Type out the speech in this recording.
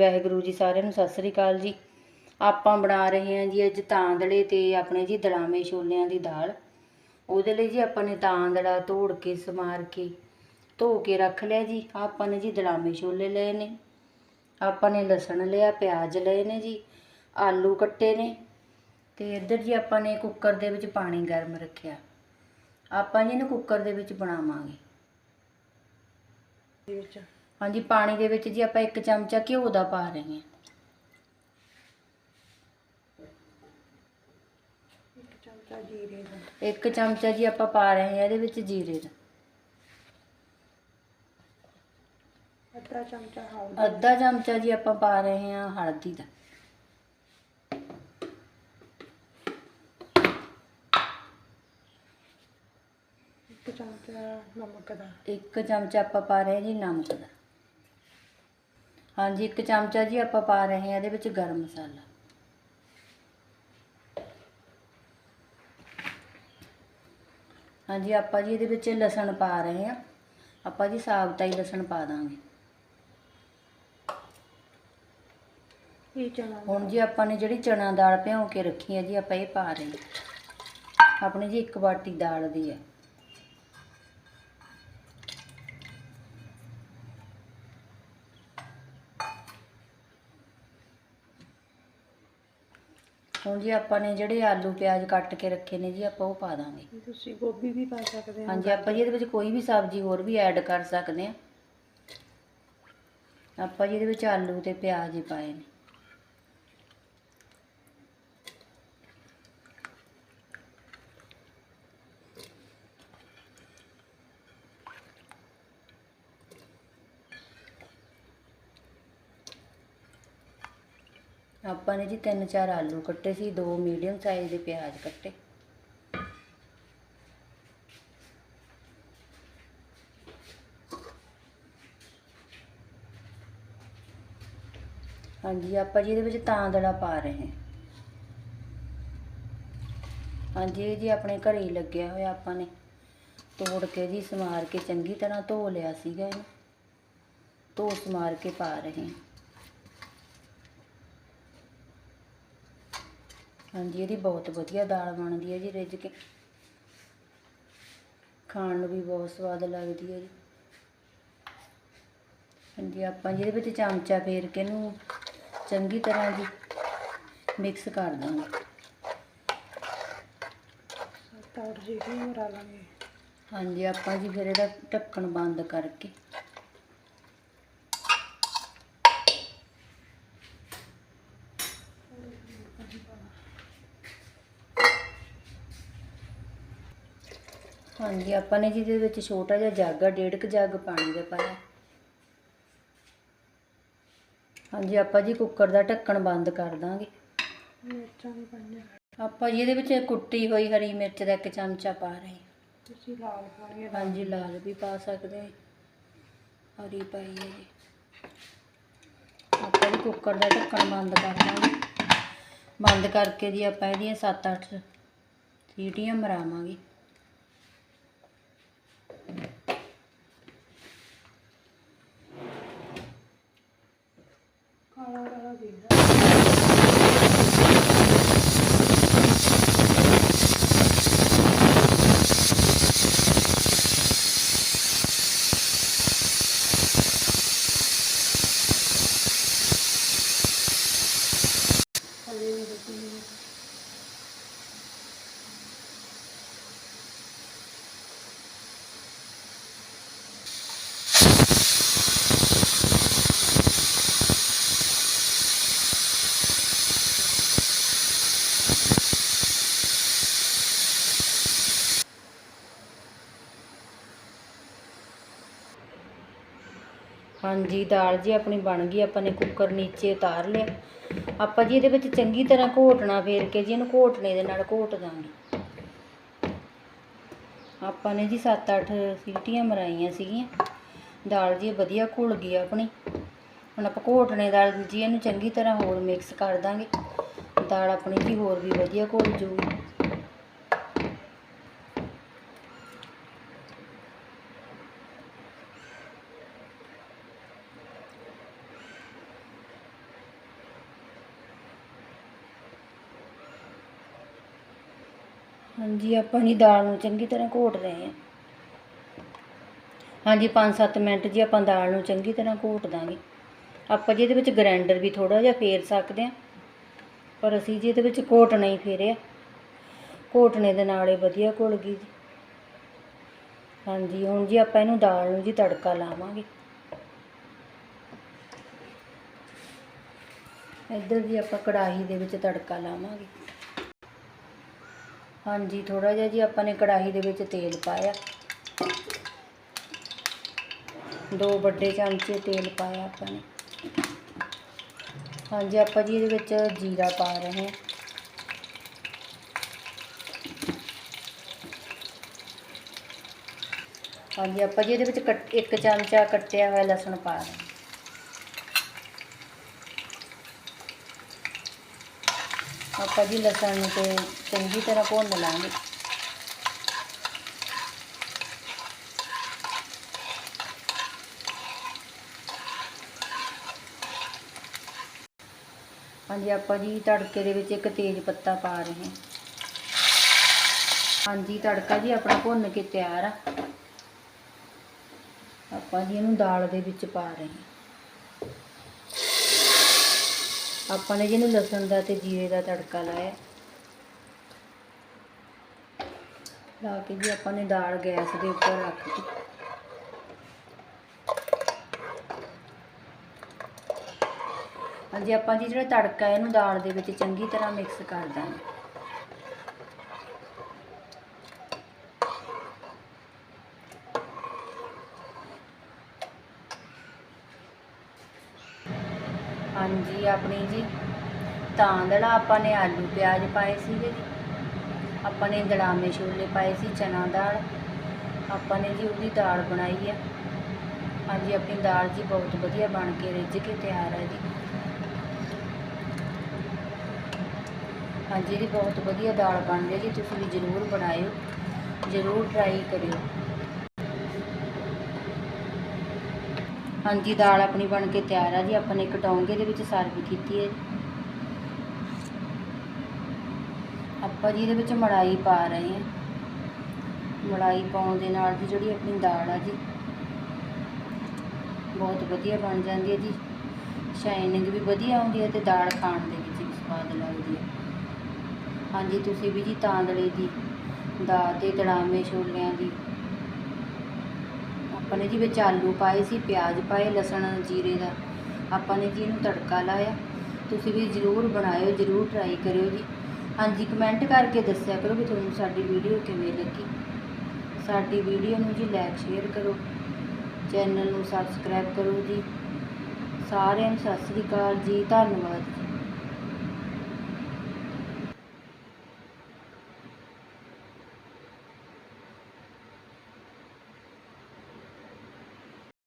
ਵਾਹਿਗੁਰੂ ਜੀ ਸਾਰਿਆਂ ਨੂੰ ਸਤਿ ਸ੍ਰੀ ਅਕਾਲ ਜੀ। ਆਪਾਂ ਬਣਾ ਰਹੇ ਹਾਂ ਜੀ ਅੱਜ ਤਾਂਦੜੇ ਤੇ ਆਪਣੇ ਜੀ ਦੜਾਵੇਂ ਛੋਲਿਆਂ ਦੀ ਦਾਲ। ਉਹਦੇ ਲਈ ਜੀ ਆਪਾਂ ਨੇ ਤਾਂਦੜਾ ਧੋੜ ਕੇ, ਸਮਾਰ ਕੇ, ਧੋ ਕੇ ਰੱਖ ਲਿਆ ਜੀ। ਆਪਾਂ ਨੇ ਜੀ ਦੜਾਵੇਂ ਛੋਲੇ ਲਏ ਨੇ। ਆਪਾਂ ਨੇ ਲਸਣ ਲਿਆ, ਪਿਆਜ਼ ਲਏ ਨੇ ਜੀ, ਆਲੂ ਕੱਟੇ ਨੇ। ਤੇ ਇੱਧਰ ਜੀ ਆਪਾਂ ਨੇ ਕੁੱਕਰ ਦੇ ਵਿੱਚ ਪਾਣੀ ਗਰਮ ਰੱਖਿਆ। ਆਪਾਂ ਜੀ ਇਹਨੂੰ ਕੁੱਕਰ ਦੇ ਵਿੱਚ ਬਣਾਵਾਂਗੇ। ਦੇ ਵਿੱਚ ਹਾਂਜੀ ਪਾਣੀ ਦੇ ਵਿੱਚ ਜੀ ਆਪਾਂ ਇੱਕ ਚਮਚਾ ਘਿਓ ਦਾ ਪਾ ਰਹੇ ਹਾਂ। ਇੱਕ ਚਮਚਾ ਜੀਰੇ ਦਾ। ਇੱਕ ਚਮਚਾ ਜੀ ਆਪਾਂ ਪਾ ਰਹੇ ਹਾਂ ਇਹਦੇ ਵਿੱਚ ਜੀਰੇ ਦਾ। ਅੱਧਾ ਚਮਚਾ ਹਲਦੀ। ਅੱਧਾ ਚਮਚਾ ਜੀ ਆਪਾਂ ਪਾ ਰਹੇ ਹਾਂ ਹਲਦੀ ਦਾ। ਇੱਕ ਚਮਚਾ ਨਮਕ ਦਾ। ਇੱਕ ਚਮਚਾ ਆਪਾਂ ਪਾ ਰਹੇ ਹਾਂ ਜੀ ਨਮਕ ਦਾ। ਹਾਂਜੀ ਇੱਕ ਚਮਚਾ ਜੀ ਆਪਾਂ ਪਾ ਰਹੇ ਹਾਂ ਇਹਦੇ ਵਿੱਚ ਗਰਮ ਮਸਾਲਾ। ਹਾਂਜੀ ਆਪਾਂ ਜੀ ਇਹਦੇ ਵਿੱਚ ਲਸਣ ਪਾ ਰਹੇ ਹਾਂ। ਆਪਾਂ ਜੀ ਸਾਬਤਾ ਹੀ ਲਸਣ ਪਾ ਦਾਂਗੇ। ਇਹ ਚਨਾ ਹੁਣ ਜੀ ਆਪਾਂ ਨੇ ਜਿਹੜੀ ਚਣਾ ਦਾਲ ਭਿਉਂ ਕੇ ਰੱਖੀ ਹੈ ਜੀ ਆਪਾਂ ਇਹ ਪਾ ਰਹੇ ਹਾਂ। ਆਪਣੇ ਜੀ ਇੱਕ ਬਾਟੀ ਦਾਲ ਦੀ ਹੈ। ਹੁਣ ਜੀ ਆਪਾਂ ਨੇ ਜਿਹੜੇ ਆਲੂ ਪਿਆਜ਼ ਕੱਟ ਕੇ ਰੱਖੇ ਨੇ ਜੀ ਆਪਾਂ ਉਹ ਪਾ ਦਾਂਗੇ। ਤੁਸੀਂ ਗੋਭੀ ਵੀ ਪਾ ਸਕਦੇ ਹੋ। ਹਾਂਜੀ ਆਪਾਂ ਜੀ ਇਹਦੇ ਵਿੱਚ ਕੋਈ ਵੀ ਸਬਜ਼ੀ ਹੋਰ ਵੀ ਐਡ ਕਰ ਸਕਦੇ ਆ ਆਪਾਂ ਜੀ ਇਹਦੇ ਵਿੱਚ ਆਲੂ ਤੇ ਪਿਆਜ਼ ਹੀ ਪਾਏ ਨੇ। ਆਪਾਂ ਨੇ ਜੀ ਤਿੰਨ ਚਾਰ ਆਲੂ ਕੱਟੇ ਸੀ, ਦੋ ਮੀਡੀਅਮ ਸਾਈਜ਼ ਦੇ ਪਿਆਜ਼ ਕੱਟੇ। ਹਾਂਜੀ, ਆਪਾਂ ਜੀ ਇਹਦੇ ਵਿੱਚ ਤਾਂਦੜਾ ਪਾ ਰਹੇ ਹਾਂ। ਹਾਂਜੀ, ਇਹ ਜੀ ਆਪਣੇ ਘਰੇ ਹੀ ਲੱਗਿਆ ਹੋਇਆ ਆਪਾਂ ਨੇ। ਤੋੜ ਕੇ ਜੀ ਸਮਾਰ ਕੇ ਚੰਗੀ ਤਰ੍ਹਾਂ ਧੋ ਲਿਆ ਸੀਗਾ ਇਹਨੂੰ। ਧੋ ਸਮਾਰ ਕੇ ਪਾ ਰਹੇ ਹਾਂ। ਹਾਂਜੀ ਇਹਦੀ ਬਹੁਤ ਵਧੀਆ ਦਾਲ ਬਣਦੀ ਹੈ ਜੀ ਰਿੱਝ ਕੇ। ਖਾਣ ਨੂੰ ਵੀ ਬਹੁਤ ਸਵਾਦ ਲੱਗਦੀ ਹੈ ਜੀ। ਹਾਂਜੀ ਆਪਾਂ ਜੀ ਇਹਦੇ ਵਿੱਚ ਚਮਚਾ ਫੇਰ ਕੇ ਇਹਨੂੰ ਚੰਗੀ ਤਰ੍ਹਾਂ ਜੀ ਮਿਕਸ ਕਰ ਦਾਂਗੇ ਸੱਤ ਅੱਠ ਜੀਰੇ ਮਰਾ ਲਾਂਗੇ। ਹਾਂਜੀ ਆਪਾਂ ਜੀ ਫਿਰ ਇਹਦਾ ਢੱਕਣ ਬੰਦ ਕਰਕੇ ਹਾਂਜੀ ਆਪਾਂ ਨੇ ਜੀ ਇਹਦੇ ਵਿੱਚ ਛੋਟਾ ਜਿਹਾ ਜੱਗ ਆ ਡੇਢ ਕੁ ਜੱਗ ਪਾਣੀ ਦਾ ਪਾਇਆ ਹਾਂਜੀ ਆਪਾਂ ਜੀ ਕੁੱਕਰ ਦਾ ਢੱਕਣ ਬੰਦ ਕਰ ਦਾਂਗੇ। ਮਿਰਚਾਂ ਵੀ ਪਾਈਆਂ। ਆਪਾਂ ਜੀ ਇਹਦੇ ਵਿੱਚ ਕੁੱਟੀ ਹੋਈ ਹਰੀ ਮਿਰਚ ਦਾ ਇੱਕ ਚਮਚਾ ਪਾ ਰਹੇ ਹਾਂ। ਤੁਸੀਂ ਲਾਲ ਪਾਣੀ ਹੈ ਹਾਂਜੀ ਲਾਲ ਵੀ ਪਾ ਸਕਦੇ ਹਾਂ। ਹਰੀ ਪਾਈ ਹੈ ਜੀ। ਆਪਾਂ ਵੀ ਕੁੱਕਰ ਦਾ ਢੱਕਣ ਬੰਦ ਕਰ ਦਾਂਗੇ। ਬੰਦ ਕਰਕੇ ਜੀ ਆਪਾਂ ਇਹਦੀਆਂ 7-8 ਸੀਟੀਆਂ ਮਰਾਵਾਂਗੇ। ਹਾਂਜੀ, ਦਾਲ ਜੀ ਆਪਣੀ ਬਣ ਗਈ, ਆਪਾਂ ਨੇ ਕੁੱਕਰ ਨੀਚੇ ਉਤਾਰ ਲਿਆ। ਆਪਾਂ ਜੀ ਇਹਦੇ ਵਿੱਚ ਚੰਗੀ ਤਰ੍ਹਾਂ ਘੋਟਣਾ ਫੇਰ ਕੇ ਜੀ ਇਹਨੂੰ ਘੋਟਣੇ ਦੇ ਨਾਲ ਘੋਟ ਦਾਂਗੇ। ਆਪਾਂ ਨੇ ਜੀ 7-8 ਸੀਟੀਆਂ ਮਰਾਈਆਂ ਸੀਗੀਆਂ। ਦਾਲ ਜੀ ਵਧੀਆ ਘੁਲ ਗਈ ਆਪਣੀ। ਹੁਣ ਆਪਾਂ ਘੋਟਣੇ ਦਾਲ ਜੀ ਇਹਨੂੰ ਚੰਗੀ ਤਰ੍ਹਾਂ ਹੋਰ ਮਿਕਸ ਕਰ ਦਾਂਗੇ। ਦਾਲ ਆਪਣੀ ਜੀ ਹੋਰ ਵੀ ਵਧੀਆ ਘੁਲ ਜੂਗੀ। ਹਾਂਜੀ, ਆਪਾਂ ਜੀ ਦਾਲ ਨੂੰ ਚੰਗੀ ਤਰ੍ਹਾਂ ਘੋਟ ਰਹੇ ਹਾਂ। ਹਾਂਜੀ 5-7 ਮਿੰਟ ਜੀ ਆਪਾਂ ਦਾਲ ਨੂੰ ਚੰਗੀ ਤਰ੍ਹਾਂ ਘੋਟ ਦਾਂਗੇ। ਆਪਾਂ ਜੀ ਇਹਦੇ ਵਿੱਚ ਗ੍ਰਾਈਂਡਰ ਵੀ ਥੋੜਾ ਜਿਹਾ ਫੇਰ ਸਕਦੇ ਹਾਂ, ਪਰ ਅਸੀਂ ਜੀ ਇਹਦੇ ਵਿੱਚ ਘੋਟਣਾ ਹੀ ਫੇਰਿਆ। ਘੋਟਣੇ ਦੇ ਨਾਲ ਇਹ ਵਧੀਆ ਘੁਲ ਗਈ ਜੀ। ਹਾਂਜੀ, ਹੁਣ ਜੀ ਆਪਾਂ ਇਹਨੂੰ ਦਾਲ ਨੂੰ ਜੀ ਤੜਕਾ ਲਾਵਾਂਗੇ। ਇੱਧਰ ਜੀ ਆਪਾਂ ਕੜਾਹੀ ਦੇ ਵਿੱਚ ਤੜਕਾ ਲਾਵਾਂਗੇ। ਹਾਂਜੀ ਥੋੜਾ ਜਿਹਾ ਜੀ ਆਪਾਂ ਨੇ ਕੜਾਹੀ ਦੇ ਵਿੱਚ ਤੇਲ ਪਾਇਆ। ਦੋ ਵੱਡੇ ਚਮਚੇ ਤੇਲ ਪਾਇਆ ਆਪਾਂ ਨੇ। ਹਾਂਜੀ, ਆਪਾਂ ਜੀ ਇਹਦੇ ਵਿੱਚ ਜੀਰਾ ਪਾ ਰਹੇ ਹਾਂ। ਹਾਂਜੀ, ਆਪਾਂ ਜੀ ਇਹਦੇ ਵਿੱਚ ਕੱਟ, ਇੱਕ ਚਮਚਾ ਕੱਟਿਆ ਹੋਇਆ ਲਸਣ ਪਾ ਰਹੇ ਹਾਂ। ਆਪਾਂ ਲਸਣ ਨੂੰ ਤੇ ਚੰਗੀ ਤਰ੍ਹਾਂ ਭੁੰਨ ਲਾਂਗੇ। ਹਾਂਜੀ, ਆਪਾਂ ਜੀ ਤੜਕੇ ਦੇ ਵਿੱਚ ਇੱਕ ਤੇਜ਼ ਪੱਤਾ ਪਾ ਰਹੇ ਹਾਂ। ਹਾਂਜੀ, ਤੜਕਾ ਜੀ ਆਪਣਾ ਭੁੰਨ ਕੇ ਤਿਆਰ ਆ। ਆਪਾਂ ਜੀ ਇਹਨੂੰ ਦਾਲ ਦੇ ਵਿੱਚ ਪਾ ਰਹੇ ਹਾਂ। ਆਪਾਂ ਨੇ ਜਿਹਨੂੰ ਲਸਣ ਦਾ ਤੇ ਜੀਰੇ ਦਾ ਤੜਕਾ ਲਾਇਆ। ਲਾ ਕੇ ਜੀ ਆਪਾਂ ਨੇ ਦਾਲ ਗੈਸ ਦੇ ਉੱਪਰ ਰੱਖ ਦਿੱਤੀ। ਹਾਂਜੀ, ਆਪਾਂ ਜੀ ਜਿਹੜਾ ਤੜਕਾ ਹੈ ਇਹਨੂੰ ਦਾਲ ਦੇ ਵਿੱਚ ਚੰਗੀ ਤਰ੍ਹਾਂ ਮਿਕਸ ਕਰ ਦਾਂਗੇ। ਹਾਂਜੀ, ਆਪਣੀ ਜੀ। ਤਾਂਦੜਾ ਆਪਾਂ ਨੇ ਆਲੂ ਪਿਆਜ਼ ਪਾਏ ਸੀਗੇ ਜੀ। ਆਪਾਂ ਨੇ ਦੜਾਮੇ ਛੋਲੇ ਪਾਏ ਸੀ, ਚਨਾ ਦਾਲ। ਆਪਾਂ ਨੇ ਜੀ ਉਹਦੀ ਦਾਲ ਬਣਾਈ ਆ। ਹਾਂਜੀ, ਆਪਣੀ ਦਾਲ ਜੀ ਬਹੁਤ ਵਧੀਆ ਬਣ ਕੇ ਰਿੱਝ ਕੇ ਤਿਆਰ ਹੈ ਜੀ। ਹਾਂਜੀ, ਇਹਦੀ ਬਹੁਤ ਵਧੀਆ ਦਾਲ ਬਣ ਰਹੀ ਜੀ, ਤੁਸੀਂ ਵੀ ਜ਼ਰੂਰ ਬਣਾਇਓ। ਜ਼ਰੂਰ ਟਰਾਈ ਕਰਿਓ। ਹਾਂਜੀ, ਦਾਲ ਆਪਣੀ ਬਣ ਕੇ ਤਿਆਰ ਆ ਜੀ। ਆਪਾਂ ਨੇ ਇੱਕ ਡੋਂਗੇ ਦੇ ਵਿੱਚ ਸਰਵ ਕੀਤੀ ਹੈ ਆਪਾਂ ਜੀ ਇਹਦੇ ਵਿੱਚ ਮਲਾਈ ਪਾ ਰਹੇ ਹਾਂ ਮਲਾਈ ਪਾਉਣ ਦੇ ਨਾਲ ਜੀ ਜਿਹੜੀ ਆਪਣੀ ਦਾਲ ਆ ਜੀ, ਬਹੁਤ ਵਧੀਆ ਬਣ ਜਾਂਦੀ ਹੈ ਜੀ। ਸ਼ਾਈਨਿੰਗ ਵੀ ਵਧੀਆ ਆਉਂਦੀ ਹੈ ਤੇ ਦਾਲ ਖਾਣ ਦੇ ਵਿੱਚ ਵੀ ਸਵਾਦ ਲੱਗਦੀ ਹੈ ਹਾਂਜੀ, ਤੁਸੀਂ ਵੀ ਜੀ ਤਾਂਦਲੇ ਦੀ, ਦਾਲ ਤੇ ਤੜਾਮੇ ਛੋਲਿਆਂ ਦੀ ਆਪਾਂ ਨੇ ਜੀ ਵਿੱਚ ਆਲੂ ਪਾਏ ਸੀ, ਪਿਆਜ਼ ਪਾਏ, ਲਸਣ, ਜੀਰੇ ਦਾ, ਆਪਾਂ ਨੇ ਜੀ ਇਹਨੂੰ ਤੜਕਾ ਲਾਇਆ। ਤੁਸੀਂ ਵੀ ਜ਼ਰੂਰ ਬਣਾਇਓ, ਜ਼ਰੂਰ ਟਰਾਈ ਕਰਿਓ ਜੀ। ਹਾਂਜੀ ਕਮੈਂਟ ਕਰਕੇ ਦੱਸਿਆ ਕਰੋ ਵੀ ਤੁਹਾਨੂੰ ਸਾਡੀ ਵੀਡੀਓ ਕਿਵੇਂ ਲੱਗੀ। ਸਾਡੀ ਵੀਡੀਓ ਨੂੰ ਜੀ ਲਾਈਕ ਸ਼ੇਅਰ ਕਰੋ। ਚੈਨਲ ਨੂੰ ਸਬਸਕ੍ਰਾਈਬ ਕਰੋ ਜੀ। ਸਾਰਿਆਂ ਨੂੰ ਸਤਿ ਸ੍ਰੀ ਅਕਾਲ ਜੀ, ਧੰਨਵਾਦ